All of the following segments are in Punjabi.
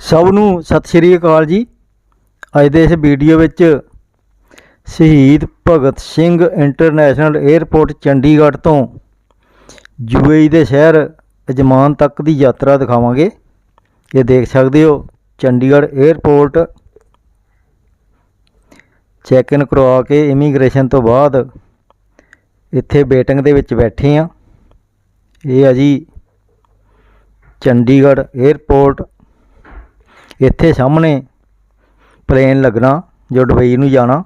ਸਭ ਨੂੰ ਸਤਿ ਸ਼੍ਰੀ ਅਕਾਲ ਜੀ। ਅੱਜ ਦੇ ਇਸ ਵੀਡੀਓ ਵਿੱਚ ਸ਼ਹੀਦ ਭਗਤ ਸਿੰਘ ਇੰਟਰਨੈਸ਼ਨਲ 에ਅਰਪੋਰਟ ਚੰਡੀਗੜ੍ਹ ਤੋਂ ਯੂਏਈ ਦੇ ਸ਼ਹਿਰ ਅਜਮਾਨ ਤੱਕ ਦੀ ਯਾਤਰਾ ਦਿਖਾਵਾਂਗੇ। ਇਹ ਦੇਖ ਸਕਦੇ ਹੋ, ਚੰਡੀਗੜ੍ਹ 에ਅਰਪੋਰਟ ਚੈੱਕ ਇਨ ਕਰਵਾ ਕੇ ਇਮੀਗ੍ਰੇਸ਼ਨ ਤੋਂ ਬਾਅਦ ਇੱਥੇ ਵੇਟਿੰਗ ਦੇ ਵਿੱਚ ਬੈਠੇ ਆ ਇਹ ਆ ਜੀ ਚੰਡੀਗੜ੍ਹ 에ਅਰਪੋਰਟ ਇੱਥੇ ਸਾਹਮਣੇ ਪਲੇਨ ਲੱਗਣਾ, ਜੋ ਦੁਬਈ ਨੂੰ ਜਾਣਾ।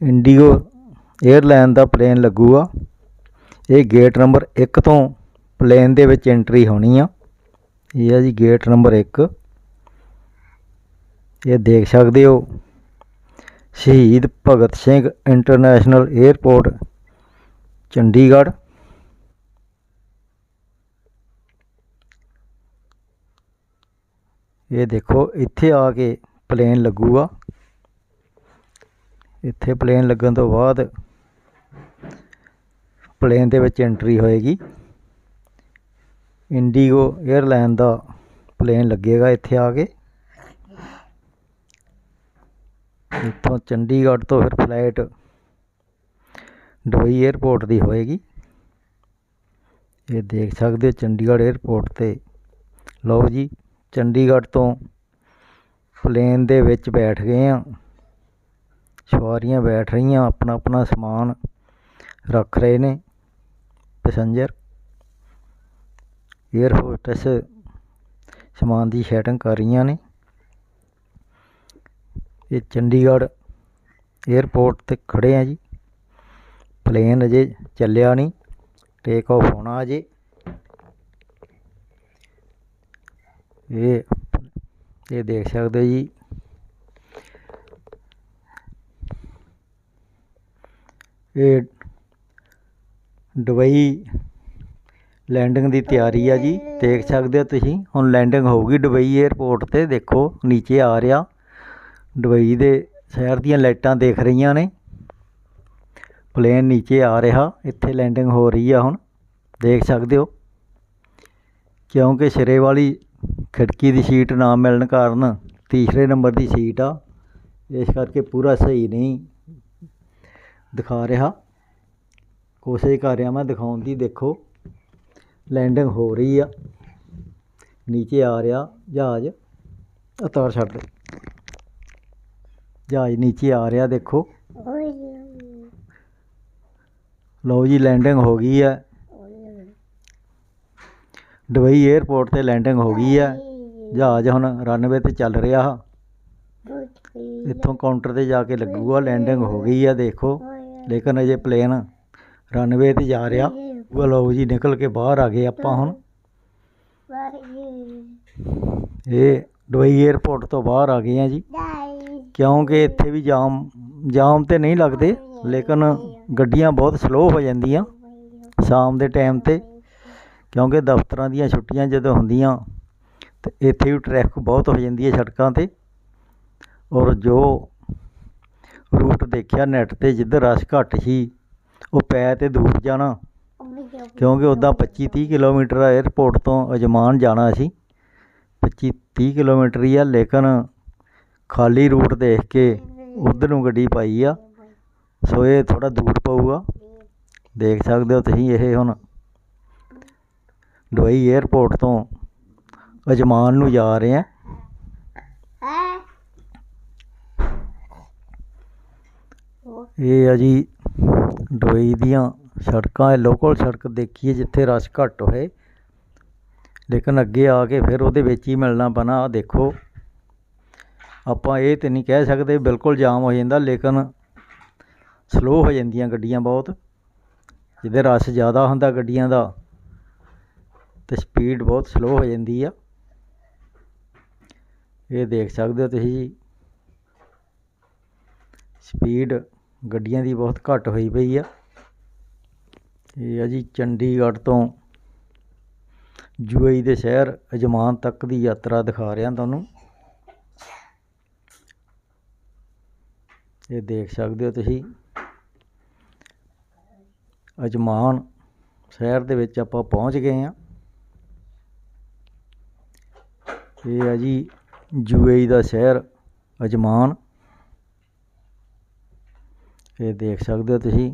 ਇੰਡੀਗੋ 에ਅਰਲਾਈਨ ਦਾ ਪਲੇਨ ਲੱਗੂਗਾ। ਇਹ ਗੇਟ ਨੰਬਰ 1 ਤੋਂ ਪਲੇਨ ਦੇ ਵਿੱਚ ਐਂਟਰੀ ਹੋਣੀ ਆ। ਇਹ ਆ ਜੀ ਗੇਟ ਨੰਬਰ 1 ਇਹ ਦੇਖ ਸਕਦੇ ਹੋ, ਸ਼ਹੀਦ ਭਗਤ ਸਿੰਘ ਇੰਟਰਨੈਸ਼ਨਲ 에ਅਰਪੋਰਟ ਚੰਡੀਗੜ੍ਹ। ਇਹ ਦੇਖੋ, ਇੱਥੇ ਆ ਕੇ ਪਲੇਨ ਲੱਗੂਗਾ। ਇੱਥੇ ਪਲੇਨ ਲੱਗਣ ਤੋਂ ਬਾਅਦ ਪਲੇਨ ਦੇ ਵਿੱਚ ਐਂਟਰੀ ਹੋਏਗੀ। ਇੰਡੀਗੋ 에ਅਰਲਾਈਨ ਦਾ ਪਲੇਨ ਲੱਗੇਗਾ ਇੱਥੇ ਆ ਕੇ। ਇੱਥੋਂ ਚੰਡੀਗੜ੍ਹ ਤੋਂ ਫਿਰ ਫਲਾਈਟ ਦੁਬਈ 에ਅਰਪੋਰਟ ਦੀ ਹੋਏਗੀ। ਇਹ ਦੇਖ ਸਕਦੇ ਹੋ, ਚੰਡੀਗੜ੍ਹ 에ਅਰਪੋਰਟ ਤੇ। ਲਓ ਜੀ ਚੰਡੀਗੜ੍ਹ ਤੋਂ ਪਲੇਨ ਦੇ ਵਿੱਚ ਬੈਠ ਗਏ ਹਾਂ ਸਵਾਰੀਆਂ ਬੈਠ ਰਹੀਆਂ ਆਪਣਾ ਆਪਣਾ ਸਮਾਨ ਰੱਖ ਰਹੇ ਨੇ ਪੈਸੇਂਜਰ। 에ਅਰ ਹੋਸਟਸ ਸਮਾਨ ਦੀ ਸੈਟਿੰਗ ਕਰ ਰਹੀਆਂ ਨੇ। ਇਹ ਚੰਡੀਗੜ੍ਹ 에ਅਰਪੋਰਟ ਤੇ ਖੜੇ ਆ ਜੀ। ਪਲੇਨ ਅਜੇ ਚੱਲਿਆ ਨਹੀਂ। ਟੇਕ ਆਫ ਹੋਣਾ ਅਜੇ। ਇਹ ਇਹ ਦੇਖ ਸਕਦੇ ਹੋ ਜੀ। ਇਹ ਦੁਬਈ ਲੈਂਡਿੰਗ ਦੀ ਤਿਆਰੀ ਆ ਜੀ। ਦੇਖ ਸਕਦੇ ਹੋ ਤੁਸੀਂ, ਹੁਣ ਲੈਂਡਿੰਗ ਹੋਊਗੀ ਦੁਬਈ 에ਅਰਪੋਰਟ ਤੇ। ਦੇਖੋ, ਨੀਚੇ ਆ ਰਿਹਾ। ਦੁਬਈ ਦੇ ਸ਼ਹਿਰ ਦੀਆਂ ਲਾਈਟਾਂ ਦੇਖ ਰਹੀਆਂ ਨੇ। ਪਲੇਨ ਨੀਚੇ ਆ ਰਿਹਾ। ਇੱਥੇ ਲੈਂਡਿੰਗ ਹੋ ਰਹੀ ਆ ਹੁਣ। ਦੇਖ ਸਕਦੇ ਹੋ। ਕਿਉਂਕਿ ਸਿਰੇ ਵਾਲੀ ਖਿੜਕੀ ਦੀ ਸੀਟ ਨਾ ਮਿਲਣ ਕਾਰਨ ਤੀਸਰੇ ਨੰਬਰ ਦੀ ਸੀਟ ਆ। ਇਸ ਕਰਕੇ ਪੂਰਾ ਸਹੀ ਨਹੀਂ ਦਿਖਾ ਰਿਹਾ। ਕੋਸ਼ਿਸ਼ ਕਰ ਰਿਹਾ ਮੈਂ ਦਿਖਾਉਣ ਦੀ ਦੇਖੋ। ਲੈਂਡਿੰਗ ਹੋ ਰਹੀ ਆ। ਨੀਚੇ ਆ ਰਿਹਾ ਜਹਾਜ਼। ਉਤਾਰ ਛੱਡ ਦੇ। ਜਹਾਜ਼ ਨੀਚੇ ਆ ਰਿਹਾ ਦੇਖੋ। ਲਓ ਜੀ ਲੈਂਡਿੰਗ ਹੋ ਗਈ ਹੈ ਦੁਬਈ 에ਅਰਪੋਰਟ ਤੇ ਲੈਂਡਿੰਗ ਹੋ ਗਈ ਹੈ ਜਹਾਜ਼ ਹੁਣ ਰਨਵੇ ਤੇ ਚੱਲ ਰਿਹਾ ਹਾ ਇੱਥੋਂ ਕਾਊਂਟਰ ਤੇ ਜਾ ਕੇ ਲੱਗੂਗਾ ਲੈਂਡਿੰਗ ਹੋ ਗਈ ਹੈ ਦੇਖੋ ਲੇਕਿਨ ਅਜੇ ਪਲੇਨ ਰਨਵੇ ਤੇ ਜਾ ਰਿਹਾ ਉਹ ਲਓ ਜੀ ਨਿਕਲ ਕੇ ਬਾਹਰ ਆ ਗਏ ਆਪਾਂ ਹੁਣ ਇਹ ਦੁਬਈ 에ਅਰਪੋਰਟ ਤੋਂ ਬਾਹਰ ਆ ਗਏ ਆ ਜੀ ਕਿਉਂਕਿ ਇੱਥੇ ਵੀ ਜਾਮ ਜਾਮ ਤੇ ਨਹੀਂ ਲੱਗਦੇ ਲੇਕਿਨ ਗੱਡੀਆਂ ਬਹੁਤ ਸਲੋ ਹੋ ਜਾਂਦੀਆਂ ਸ਼ਾਮ ਦੇ ਟਾਈਮ ਤੇ ਕਿਉਂਕਿ ਦਫ਼ਤਰਾਂ ਦੀਆਂ ਛੁੱਟੀਆਂ ਜਦੋਂ ਹੁੰਦੀਆਂ ਤਾਂ ਇੱਥੇ ਵੀ ਟਰੈਫਿਕ ਬਹੁਤ ਹੋ ਜਾਂਦੀ ਹੈ ਸੜਕਾਂ ਤੇ ਔਰ ਜੋ ਰੂਟ ਦੇਖਿਆ ਨੈੱਟ ਤੇ ਜਿੱਧਰ ਰਸ਼ ਘੱਟ ਸੀ, ਉਹ ਪੈ ਤੇ ਦੂਰ ਜਾਣਾ। ਕਿਉਂਕਿ ਉੱਦਾਂ ਪੱਚੀ ਤੀਹ ਕਿਲੋਮੀਟਰ ਏਅਰਪੋਰਟ ਤੋਂ ਅਜਮਾਨ ਜਾਣਾ ਸੀ। ਪੱਚੀ ਤੀਹ ਕਿਲੋਮੀਟਰ ਹੀ ਆ, ਲੇਕਿਨ ਖਾਲੀ ਰੂਟ ਦੇਖ ਕੇ ਉਧਰ ਨੂੰ ਗੱਡੀ ਪਾਈ ਆ। ਸੋ ਇਹ ਥੋੜ੍ਹਾ ਦੂਰ ਪਊਗਾ। ਦੇਖ ਸਕਦੇ ਹੋ ਤੁਸੀਂ ਇਹ ਹੁਣ। ਦੁਬਈ ਏਅਰਪੋਰਟ ਤੋਂ ਅਜਮਾਨ ਨੂੰ ਜਾ ਰਹੇ ਆ ਇਹ ਆ ਜੀ ਦੁਬਈ ਦੀਆਂ ਸੜਕਾਂ, ਇਹ ਲੋਕਲ ਸੜਕ ਦੇਖੀਏ ਜਿੱਥੇ ਰਸ਼ ਘੱਟ ਹੋਏ। ਲੇਕਿਨ ਅੱਗੇ ਆ ਕੇ ਫਿਰ ਉਹਦੇ ਵਿੱਚ ਹੀ ਮਿਲਣਾ ਪੈਣਾ ਆ ਦੇਖੋ। ਆਪਾਂ ਇਹ ਤੇ ਨਹੀਂ ਕਹਿ ਸਕਦੇ, ਬਿਲਕੁਲ ਜਾਮ ਹੋ ਜਾਂਦਾ, ਲੇਕਿਨ ਸਲੋ ਹੋ ਜਾਂਦੀਆਂ ਗੱਡੀਆਂ ਬਹੁਤ। ਜਿਹਦੇ ਰਸ਼ ਜ਼ਿਆਦਾ ਹੁੰਦਾ ਗੱਡੀਆਂ ਦਾ ਤੇ ਸਪੀਡ ਬਹੁਤ ਸਲੋ ਹੋ ਜਾਂਦੀ ਆ। ਇਹ ਦੇਖ ਸਕਦੇ ਹੋ ਤੁਸੀਂ ਜੀ। ਸਪੀਡ ਗੱਡੀਆਂ ਦੀ ਬਹੁਤ ਘੱਟ ਹੋਈ ਪਈ ਆ। ਇਹ ਆ ਜੀ ਚੰਡੀਗੜ੍ਹ ਤੋਂ ਯੂਏਈ ਦੇ ਸ਼ਹਿਰ ਅਜਮਾਨ ਤੱਕ ਦੀ ਯਾਤਰਾ ਦਿਖਾ ਰਿਹਾ ਤੁਹਾਨੂੰ। ਇਹ ਦੇਖ ਸਕਦੇ ਹੋ ਤੁਸੀਂ। ਅਜਮਾਨ ਸ਼ਹਿਰ ਦੇ ਵਿੱਚ ਆਪਾਂ ਪਹੁੰਚ ਗਏ ਹਾਂ ਇਹ ਆ ਜੀ ਯੂਏਈ ਦਾ ਸ਼ਹਿਰ, ਅਜਮਾਨ। ਇਹ ਦੇਖ ਸਕਦੇ ਹੋ ਤੁਸੀਂ।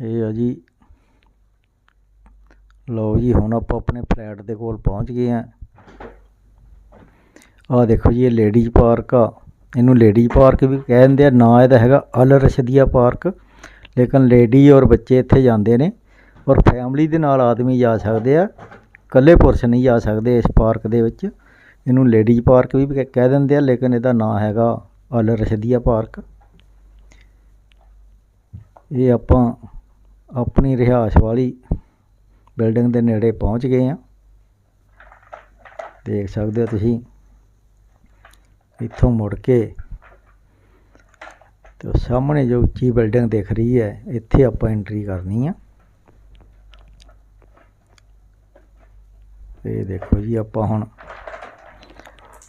ਇਹ ਆ ਜੀ। ਲਓ ਜੀ, ਹੁਣ ਆਪਾਂ ਆਪਣੇ ਫਲੈਟ ਦੇ ਕੋਲ ਪਹੁੰਚ ਗਏ ਆ ਆਹ ਦੇਖੋ ਜੀ, ਇਹ ਲੇਡੀਜ਼ ਪਾਰਕ ਆ। ਇਹਨੂੰ ਲੇਡੀਜ਼ ਪਾਰਕ ਵੀ ਕਹਿ ਦਿੰਦੇ ਆ, ਨਾਂ ਇਹਦਾ ਹੈਗਾ ਅਲ ਰਸ਼ਦੀਆ ਪਾਰਕ। ਲੇਕਿਨ ਲੇਡੀ ਔਰ ਬੱਚੇ ਇੱਥੇ ਜਾਂਦੇ ਨੇ ਔਰ ਫੈਮਲੀ ਦੇ ਨਾਲ ਆਦਮੀ ਜਾ ਸਕਦੇ ਆ, ਇਕੱਲੇ ਪੁਰਸ਼ ਨਹੀਂ ਜਾ ਸਕਦੇ ਇਸ ਪਾਰਕ ਦੇ ਵਿੱਚ। ਇਹਨੂੰ ਲੇਡੀਜ਼ ਪਾਰਕ ਵੀ ਕਹਿ- ਕਹਿ ਦਿੰਦੇ ਆ, ਲੇਕਿਨ ਇਹਦਾ ਨਾਂ ਹੈਗਾ ਅਲ ਰਸ਼ਦੀਆ ਪਾਰਕ। ਇਹ ਆਪਾਂ ਆਪਣੀ ਰਿਹਾਇਸ਼ ਵਾਲੀ ਬਿਲਡਿੰਗ ਦੇ ਨੇੜੇ ਪਹੁੰਚ ਗਏ ਆ। ਦੇਖ ਸਕਦੇ ਹੋ ਤੁਸੀਂ, ਇੱਥੋਂ ਮੁੜ ਕੇ ਤੇ ਉਹ ਸਾਹਮਣੇ ਜੋ ਉੱਚੀ ਬਿਲਡਿੰਗ ਦਿਖ ਰਹੀ ਹੈ, ਇੱਥੇ ਆਪਾਂ ਐਂਟਰੀ ਕਰਨੀ ਆ। ਇਹ ਦੇਖੋ ਜੀ, ਆਪਾਂ ਹੁਣ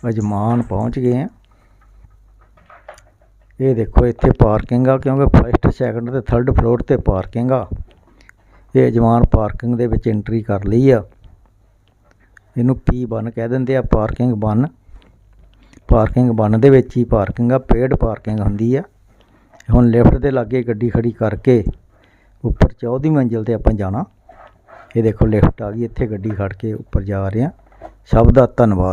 ਅਜਮਾਨ ਪਹੁੰਚ ਗਏ ਆ। ਇਹ ਦੇਖੋ, ਇੱਥੇ ਪਾਰਕਿੰਗ ਆ, ਕਿਉਂਕਿ ਫਸਟ ਸੈਕੰਡ ਤੇ ਥਰਡ ਫਲੋਰ ਤੇ ਪਾਰਕਿੰਗ ਆ। ਇਹ ਅਜਮਾਨ ਪਾਰਕਿੰਗ ਦੇ ਵਿੱਚ ਐਂਟਰੀ ਕਰ ਲਈ ਆ। ਇਹਨੂੰ ਪੀ ਬਨ ਕਹਿ ਦਿੰਦੇ ਆ ਪਾਰਕਿੰਗ ਬਨ ਪਾਰਕਿੰਗ ਬਨ ਦੇ ਵਿੱਚ ਹੀ ਪਾਰਕਿੰਗ ਆ ਪੇਡ ਪਾਰਕਿੰਗ ਹੁੰਦੀ ਆ। ਹੁਣ ਲਿਫਟ ਦੇ ਲਾਗੇ ਗੱਡੀ ਖੜੀ ਕਰਕੇ ਉੱਪਰ ਚੌਥੀ ਮੰਜ਼ਿਲ ਤੇ ਆਪਾਂ ਜਾਣਾ। ਇਹ ਦੇਖੋ ਲਿਫਟ ਆ ਗਈ, ਇੱਥੇ ਗੱਡੀ ਖੜ ਕੇ ਉੱਪਰ ਜਾ ਰਹੇ ਆ ਸਭ ਦਾ ਧੰਨਵਾਦ।